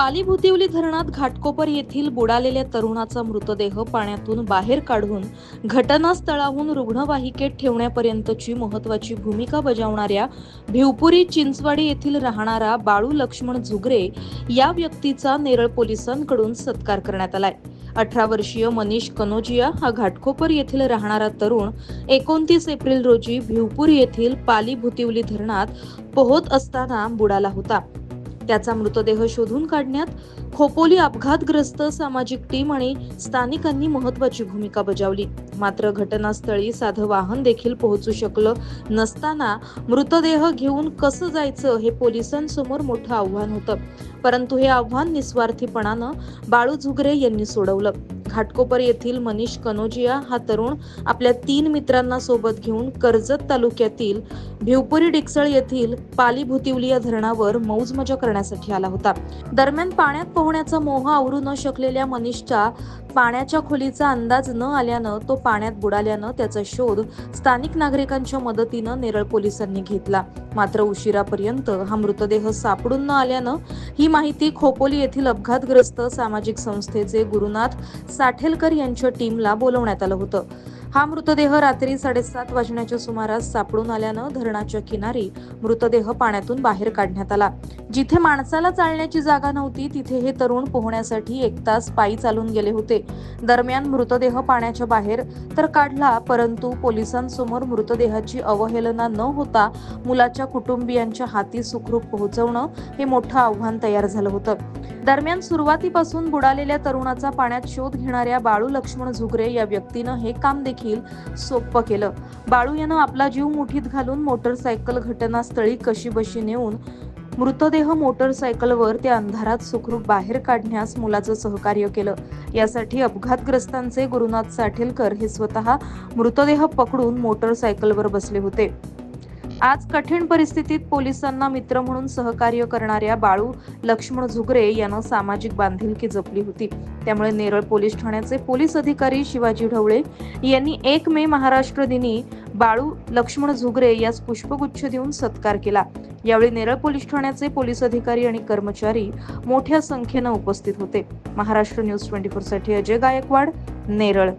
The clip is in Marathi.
पाली भुतिवली धरणात घाटकोपर येथील बुडालेल्या तरुणाचा मृतदेह पाण्यातून बाहेर काढून घटनास्थळाहून रुग्णवाहिकेत ठेवण्यापर्यंतची महत्वाची भूमिका बजावणाऱ्या भिवपुरी चिंचवाडी येथील राहणारा बाळू लक्ष्मण झुगरे या व्यक्तीचा नेरळ पोलिसांकडून सत्कार करण्यात आलाय. अठरा वर्षीय मनीष कनोजिया हा घाटकोपर येथील राहणारा तरुण एकोणतीस एप्रिल रोजी भिवपूर येथील पाली भुतिवली धरणात पोहत असताना बुडाला होता. त्याचा मृतदेह शोधून काढण्यात खोपोली अपघातग्रस्त सामाजिक टीम आणि स्थानिकांनी महत्वाची भूमिका बजावली. मात्र घटनास्थळी साधं वाहन देखील पोहोचू शकलं नसताना मृतदेह घेऊन कसं जायचं हे पोलिसांसमोर मोठं आव्हान होतं. परंतु हे आव्हान निस्वार्थीपणानं बाळू झुगरे यांनी सोडवलं. घाटकोपर येथील मनीष कनोजिया हा तरुण आपल्या तीन मित्रांना सोबत घेऊन कर्जत तालुक्यातील भिवपुरी डिकसळ येथील पाली भुतिवली या धरणावर मौज मजा करण्यासाठी आला होता. दरम्यान पाण्यात पोहण्याचा मोह आवरू न शकलेल्या मनीषच्या पाण्याच्या खोलीचा अंदाज न आल्यानं तो पाण्यात बुडाल्यानं त्याचा शोध स्थानिक नागरिकांच्या मदतीनं नेरळ पोलिसांनी घेतला. मात्र उशिरापर्यंत हा मृतदेह सापडून न आल्यानं ही माहिती खोपोली येथील अपघातग्रस्त सामाजिक संस्थेचे गुरुनाथ साठेलकर यांच्या टीमला बोलवण्यात आलं होतं. हा मृतदेह रात्री साडेसात वाजण्याच्या सुमारास सापडून आल्यानं धरणाच्या किनारी मृतदेह पाण्यातून बाहेर काढण्यात आला. जिथे माणसाला चालण्याची जागा नव्हती तिथे हे तरुण पोहण्यासाठी एक तास पायी चालून गेले होते. दरम्यान मृतदेह पाण्याच्या बाहेर तर काढला परंतु पोलिसांसमोर मृतदेहाची अवहेलना न होता मुलाच्या कुटुंबियांच्या हाती सुखरूप पोहोचवणं हे मोठं आव्हान तयार झालं होतं. दरम्यान सुरुवातीपासून बुडालेल्या तरुणाचा पाण्यात शोध घेणाऱ्या बाळू लक्ष्मण झुगरे या व्यक्तीनं हे काम देखील देखील सोपं केलं. बाळू यानं आपला जीव मुठीत घालून मोटरसायकल घटनास्थळी कशीबशी नेऊन मृतदेह मोटरसायकलवर त्या अंधारात सुखरूप बाहेर काढण्यास मुलाचं सहकार्य केलं. यासाठी अपघातग्रस्तांचे गुरुनाथ साठेलकर हे स्वतः मृतदेह पकडून मोटरसायकलवर बसले होते. आज कठीण परिस्थितीत पोलिसांना मित्र म्हणून सहकार्य करणाऱ्या बाळू लक्ष्मण झुगरे यानं सामाजिक बांधिलकी जपली होती. त्यामुळे नेरळ पोलीस ठाण्याचे पोलीस अधिकारी शिवाजी ढवळे यांनी एक मे महाराष्ट्र दिनी बाळू लक्ष्मण झुगरे यास पुष्पगुच्छ देऊन सत्कार केला. यावेळी नेरळ पोलीस ठाण्याचे पोलीस अधिकारी आणि कर्मचारी मोठ्या संख्येनं उपस्थित होते. महाराष्ट्र न्यूज ट्वेंटी फोरसाठी अजय गायकवाड नेरळ.